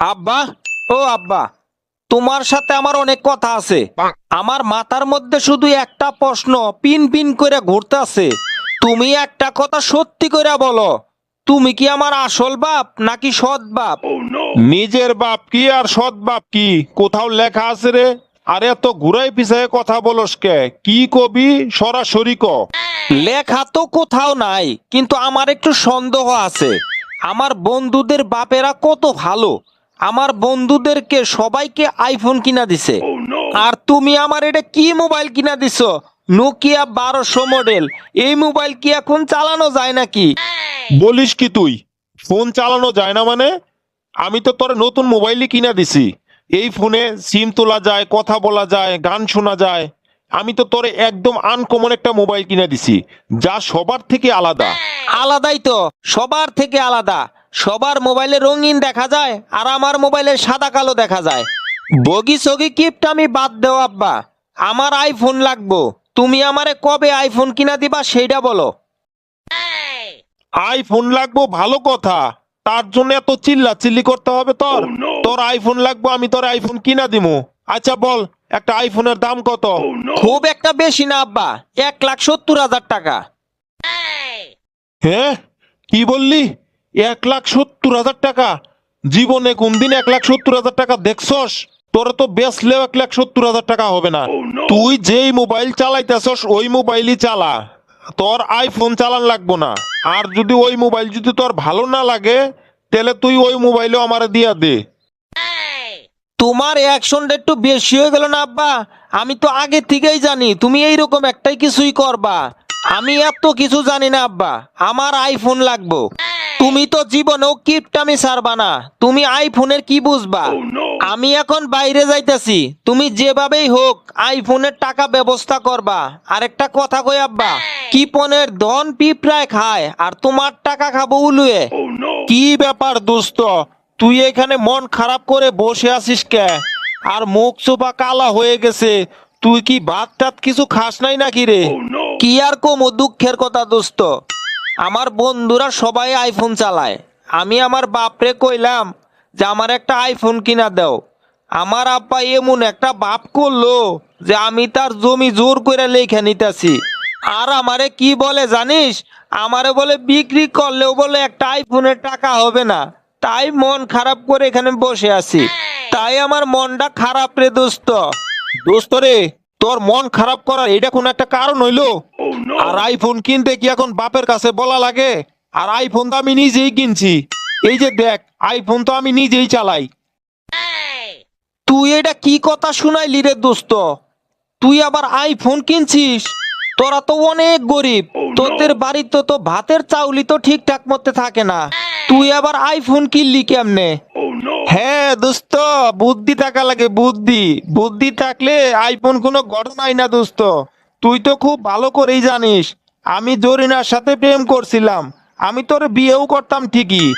আব্বা ও আব্বা তোমার সাথে আমার অনেক কথা আছে। আমার মাথার মধ্যে শুধু একটা প্রশ্ন পিন পিন করে ঘুরতেছে তুমি একটা কথা সত্যি করে বলো তুমি কি আমার আসল বাপ নাকি সৎ বাপ? নিজের বাপ কি আর সৎ বাপ কি? কোথাও লেখা আছে রে। আরে এত ঘুরাই পিছায় কথা বলস কে? কি কবি? সরাসরি ক। লেখা তো কোথাও নাই কিন্তু আমার একটু সন্দেহ আছে। আমার বন্ধুদের বাপেরা কত ভালো। আমার বন্ধুদেরকে সবাইকে আইফোন কিনা দিছে। আর তুমি আমার এটা কি মোবাইল কিনা দিছো? নোকিয়া বারোশো মডেল এই মোবাইল কি এখন চালানো যায় নাকি? বলিস কি তুই? ফোন চালানো যায় না মানে? আমি তো তোর নতুন মোবাইলই কিনা দিছি। এই ফোনে সিম তোলা যায় কথা বলা যায় গান শোনা যায়। আমি তো তোরে একদম আনকমন একটা মোবাইল কিনা দিছি যা সবার থেকে আলাদা। আলাদাই তো সবার থেকে আলাদা। সবার মোবাইলে রঙিন দেখা যায় আর আমার মোবাইলে সাদা কালো দেখা যায়। বগি সগি কিপট আমি বাদ দেও আব্বা। আমার আইফোন লাগবো। তুমি আমারে কবে আইফোন কিনা দিবা সেইটা বলো। আইফোন লাগবো ভালো কথা। তার জন্য এত চিল্লা চিল্লি করতে হবে তোর। তোর আইফোন লাগবো আমি তোর আইফোন কিনা দিমু। আচ্ছা বল একটা আইফোনের দাম কত? খুব একটা বেশি না আব্বা এক লাখ সত্তর হাজার টাকা। হ্যাঁ কি বললি? এক লাখ সত্তর হাজার টাকা। জীবনে কোনদিন এক লাখ সত্তর হাজার টাকা দেখছস? তোর তো বেচলেও এক লাখ সত্তর হাজার টাকা হবে না। তুই যেই মোবাইল চালাইতেছস ওই মোবাইলই চালা। তোর আইফোন চালান লাগবো না। আর যদি ওই মোবাইল যদি তোর ভালো না লাগে তাহলে তুই ওই মোবাইলও আমারে দিয়া দে। তোমার অ্যাকশনটা একটু বেশি হয়ে গেল না আব্বা? আমি তো আগে থেকেই জানি তুমি এইরকম একটাই কিছুই করবা। আমি এত কিছু জানি না আব্বা। আমার আইফোন লাগবো। তুমি তো জীবনেও কিপটামি ছাড়বা না। তুমি আইফোনের কি বুঝবা? আমি এখন বাইরে যাইতেছি। তুমি যেভাবেই হোক আইফোনের টাকা ব্যবস্থা করবা। আরেকটা কথা কই আব্বা কিপনের ধন পিঁপড়ায় খায় আর তোমার টাকা খাব উলুয়ে। কি ব্যাপার দোস্ত? তুই এখানে মন খারাপ করে বসে আছিস কে? আর মুখ চোপা কালা হয়ে গেছে। তুই কি ভাত টাত কিছু খাস নাই নাকি রে? কি আর কমো দুঃখের কথা দোস্ত? আমার বন্ধুরা সবাই আইফোন চালায়। আমি আমার বাপরে কইলাম যে, আমার একটা আইফোন কিনা দাও। আমার আব্বা এমন একটা বাপ করল যে, আমি তার জমি জোর করে লেখা নিতেছি। আর আমারে কি বলে জানিস? আমারে বলে, বিক্রি করলেও বলে একটা আইফোনের টাকা হবে না। তাই মন খারাপ করে এখানে বসে আছি। তাই আমার মনটা খারাপ রে দোস্ত। দোস্ত রে তোর মন খারাপ করার এটা কোন একটা কারণ হইল? আর আইফোন কিনতে কি এখন বাপের কাছে বলা লাগে? আর আইফোন তো আমি নিজেই কিনছি। এই যে দেখ আইফোন তো আমি নিজেই চালাই। তুই এটা কি কথা শুনাইলি রে দোস্ত? তুই আবার আইফোন কিনছিস? তোরা তো অনেক গরিব। তোদের বাড়িতে তো ভাতের চাউলি তো ঠিকঠাক মতে থাকে না। তুই আবার আইফোন কিনলি কেমনে? হ্যাঁ দোস্ত, বুদ্ধি থাকা লাগে, বুদ্ধি। বুদ্ধি থাকলে আইফোন কোনো ঘটনাই না, দোস্ত। তুই তো খুব ভালো করেই জানিস, আমি জরিনার সাথে প্রেম করছিলাম। আমি তোর বিয়েও করতাম ঠিকই,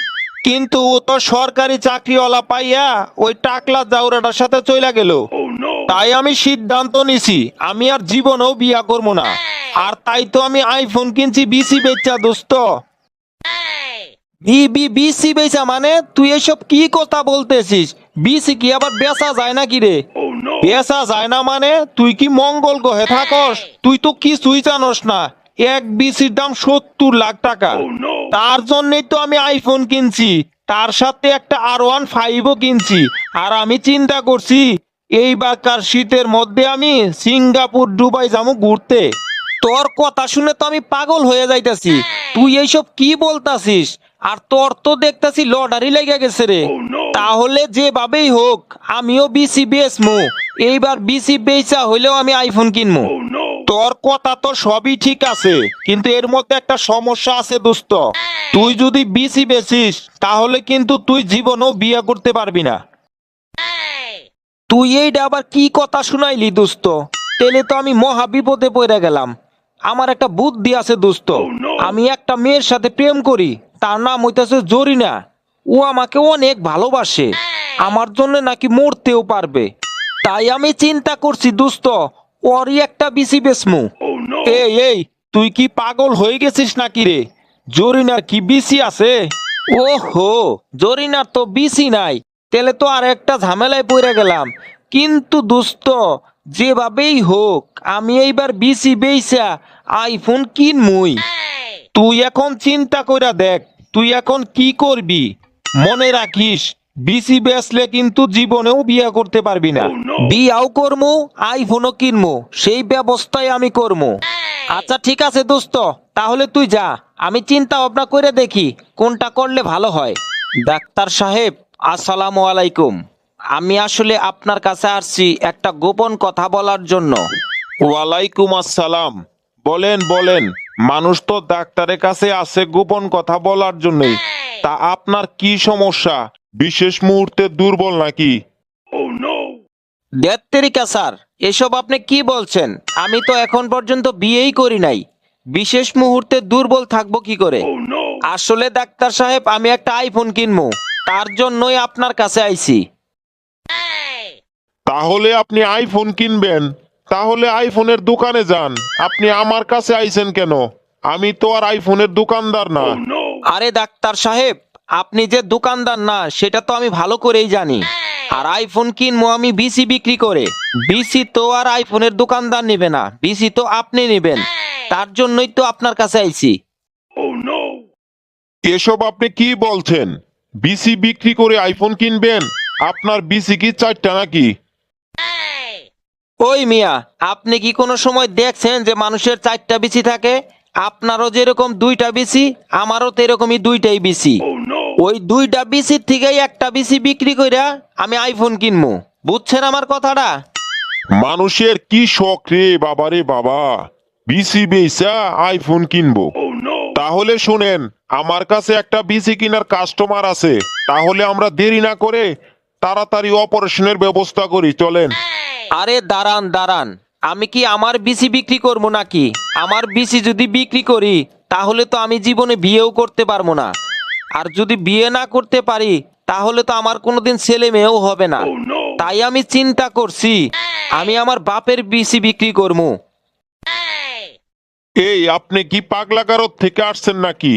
কিন্তু ও তো সরকারি চাকরিওয়ালা পাইয়া ওই টাকলা জাউরাটার সাথে চলে গেল। তাই আমি সিদ্ধান্ত নিছি, আমি আর জীবনেও বিয়া করব না। আর তাই তো আমি আইফোন কিনছি, বিসি বেচা, দোস্ত। বিসি বেচা মানে তুই এসব কি কথা বলতেছিস? বিসি কি আবার বেচা যায় নাকি রে? পেশা যায় না মানে তুই কি মঙ্গল গ্রহে থাকস? তুই তো কিছুই জানোস না। এক বিসির দাম সত্তর লাখ টাকা। তার জন্যই তো আমি আইফোন কিনছি। তার সাথে একটা আর ওয়ান ফাইভও কিনছি। আর আমি চিন্তা করছি এই বাকার শীতের মধ্যে আমি সিঙ্গাপুর দুবাই যাব ঘুরতে। তোর কথা শুনে তো আমি পাগল হয়ে যাইতাছি। তুই এইসব কি বলতাছিস? আর তোর তো দেখতাছি লটারি লেগে গেছে রে। তাহলে যেভাবেই হোক আমিও বিসি বেচমু। এইবার বিসি বেচা হইলেও আমি আইফোন কিনবো তোর কথা তো সবই ঠিক আছে কিন্তু এর মধ্যে একটা সমস্যা আছে দোস্ত। তুই যদি বিসি বেচিস তাহলে কিন্তু তুই জীবনেও বিয়ে করতে পারবি না। তুই এইটা আবার কি কথা শুনাইলি দোস্ত? তেলে তো আমি মহা বিপদে পড়ে গেলাম। আমার একটা বুদ্ধি আছে দোস্ত। আমি একটা মেয়ের সাথে প্রেম করি। তার নাম হইতেছে জরিনা। ও আমাকে অনেক ভালোবাসে। আমার জন্য নাকি মরতেও পারবে। তাই আমি চিন্তা করছি, দোস্ত, ওরই একটা বিসি বেসমু এই এই, তুই কি পাগল হয়ে গেছিস নাকি রে? জরিনার কি বিসি আছে? ওহো, জরিনার তো বিসি নাই। তাহলে তো আর একটা ঝামেলায় পড়ে গেলাম। কিন্তু দোস্ত, যেভাবেই হোক, আমি এইবার বিসি বেইসা আইফোন কিনমুই। তুই এখন চিন্তা কইরা দেখ তুই এখন কি করবি? মনে রাখিস বিসি বেসলে কিন্তু জীবনেও বিয়ে করতে পারবি না। বিয়াও করমু আইফোনও কিনমু সেই ব্যবস্থায় আমি করমু। আচ্ছা ঠিক আছে দোস্ত তাহলে তুই যা আমি চিন্তা ভাবনা করে দেখি কোনটা করলে ভালো হয়। ডাক্তার সাহেব আসসালামু আলাইকুম। আমি আসলে আপনার কাছে আসছি একটা গোপন কথা বলার জন্য। ওয়ালাইকুম আসসালাম। বলেন বলেন। মানুষ তো ডাক্তারের কাছে আছে গোপন কথা বলার জন্যই। তা আপনার কি সমস্যা? বিশেষ মুহূর্তে দুর্বল নাকি? দেড়তেরিকা স্যার। এসব আপনি কি বলছেন? আমি তো এখন পর্যন্ত বিয়েই করি নাই। বিশেষ মুহূর্তে দুর্বল থাকব কি করে? আসলে ডাক্তার সাহেব আমি একটা আইফোন কিনবো। তার জন্যই আপনার কাছে আইছি। তাহলে আপনি আইফোন কিনবেন। তাহলে আইফোনের দোকানে যান। আপনি আমার কাছে আইছেন কেন? আমি তো আর আইফোনের দোকানদার না। আরে ডাক্তার সাহেব আপনি যে দোকানদার না সেটা তো আমি ভালো করেই জানি। আর আইফোন কিনবো আমি বিসি বিক্রি করে। বিসি তো আর আইফোনের দোকানদার নেবে না বিসি তো আপনি নেবেন। তার জন্যই তো আপনার কাছে আইছি। এসব আপনি কি বলছেন? বিসি বিক্রি করে আইফোন কিনবেন? আপনার বিসি কি চারটা নাকি? ওই মিয়া আপনি কি কোনো সময় দেখছেন যে মানুষের চারটা বিসি থাকে? আপনারও যেরকম দুইটা বিসি আমারও তো এরকমই দুইটাই বিসি ওই দুইটা বিসির থেকেই একটা বিসি বিক্রি কইরা আমি আইফোন কিনবো বুঝছেন আমার কথাটা? মানুষের কি শখ রে বাবা রে বাবা? বিসি বেচা আইফোন কিনবো। তাহলে শুনেন আমার কাছে একটা বিসি কেনার কাস্টমার আছে। তাহলে আমরা দেরি না করে তাড়াতাড়ি অপারেশনের ব্যবস্থা করি চলেন। আরে দাঁড়ান দাঁড়ান। আমি কি আমার বিসি বিক্রি করব নাকি? আমার বিসি যদি বিক্রি করি তাহলে তো আমি জীবনে বিয়েও করতে পারব না। আর যদি বিয়ে না করতে পারি তাহলে তো আমার কোনোদিন ছেলে মেয়েও হবে না। তাই আমি চিন্তা করছি আমি আমার বাপের বিসি বিক্রি করব। এই আপনি কি পাগলা কারত থেকে আসছেন নাকি?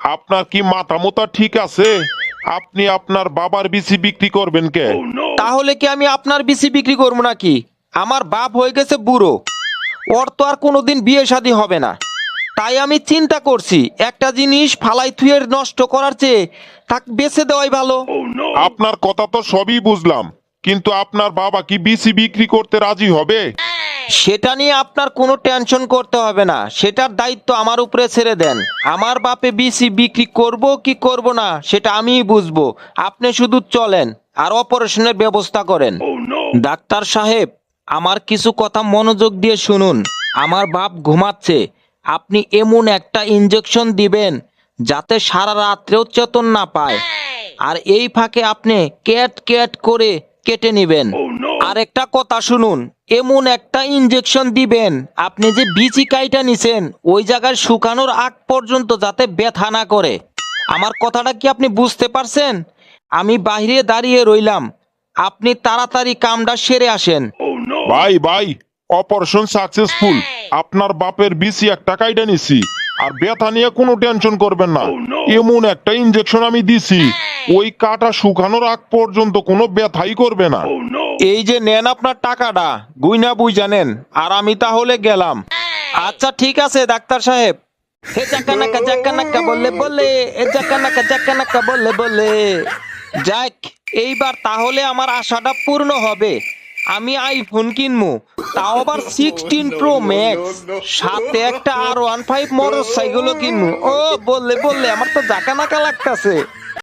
আপনার কি মাথা মোতা ঠিক আছে? আপনি আপনার বাবার বিসি বিক্রি করবেন কে? তাহলে কি আমি আপনার বিসি বিক্রি করব নাকি? আমার বাপ হয়ে গেছে বুড়ো। ওর তো আর কোনোদিন বিয়ে শাদী হবে না। তাই আমি চিন্তা করছি একটা জিনিস ফালাই থুয়ে নষ্ট করার চেয়ে তাক বেছে দেওয়াই ভালো। আপনার কথা তো সবই বুঝলাম কিন্তু আপনার বাবা কি বিসি বিক্রি করতে রাজি হবে? সেটা নিয়ে আপনার কোনো টেনশন করতে হবে না। সেটার দায়িত্ব আমার উপরে ছেড়ে দেন। আমার বাপে বিসি বিক্রি করব কি করব না সেটা আমিই বুঝব। আপনি শুধু চলেন আর অপারেশনের ব্যবস্থা করেন। ডাক্তার সাহেব আমার কিছু কথা মনোযোগ দিয়ে শুনুন। আমার বাপ ঘুমাচ্ছে। আপনি এমন একটা ইঞ্জেকশন দিবেন যাতে সারা রাত্রেও চেতন না পায়। আর এই ফাঁকে আপনি ক্যাট ক্যাট করে কেটে নেবেন। আর একটা কথা শুনুন এমন একটা ইঞ্জেকশন দিবেন আপনি যে বিচি কাইটা নিছেন ওই জায়গায় শুকানোর আগ পর্যন্ত যাতে ব্যথা না করে। আমার কথাটা কি আপনি বুঝতে পারছেন? আমি বাইরে দাঁড়িয়ে রইলাম আপনি তাড়াতাড়ি কামটা সেরে আসেন। ভাই ভাই অপারেশন সাকসেসফুল আপনার বাপের বিসি একটা কাইটা নিছি। আর ব্যথা নিয়ে কোনো টেনশন করবেন না। এমন একটা ইনজেকশন আমি দিছি। ওই কাটা শুকানোর আগ পর্যন্ত কোনো ব্যথাই করবে না। এই যে নেন আপনার টাকাটা গুইনা বুই জানেন আর আমি তাহলে গেলাম। আচ্ছা ঠিক আছে ডাক্তার সাহেব। হে চাকা নাকা চাকা নাকা বললে বলে এ চাকা নাকা চাকা নাকা বললে বলে। যাক এইবার তাহলে আমার আশাটা পূর্ণ হবে। আমি আইফোন কিনবো তাও আবার সিক্সটিন প্রো ম্যাক্স সাথে একটা আর ওয়ান ফাইভ মোটর সাইকেলও কিনবো ও, বললে বললে, আমার তো জাকা নাকা লাগতাছে।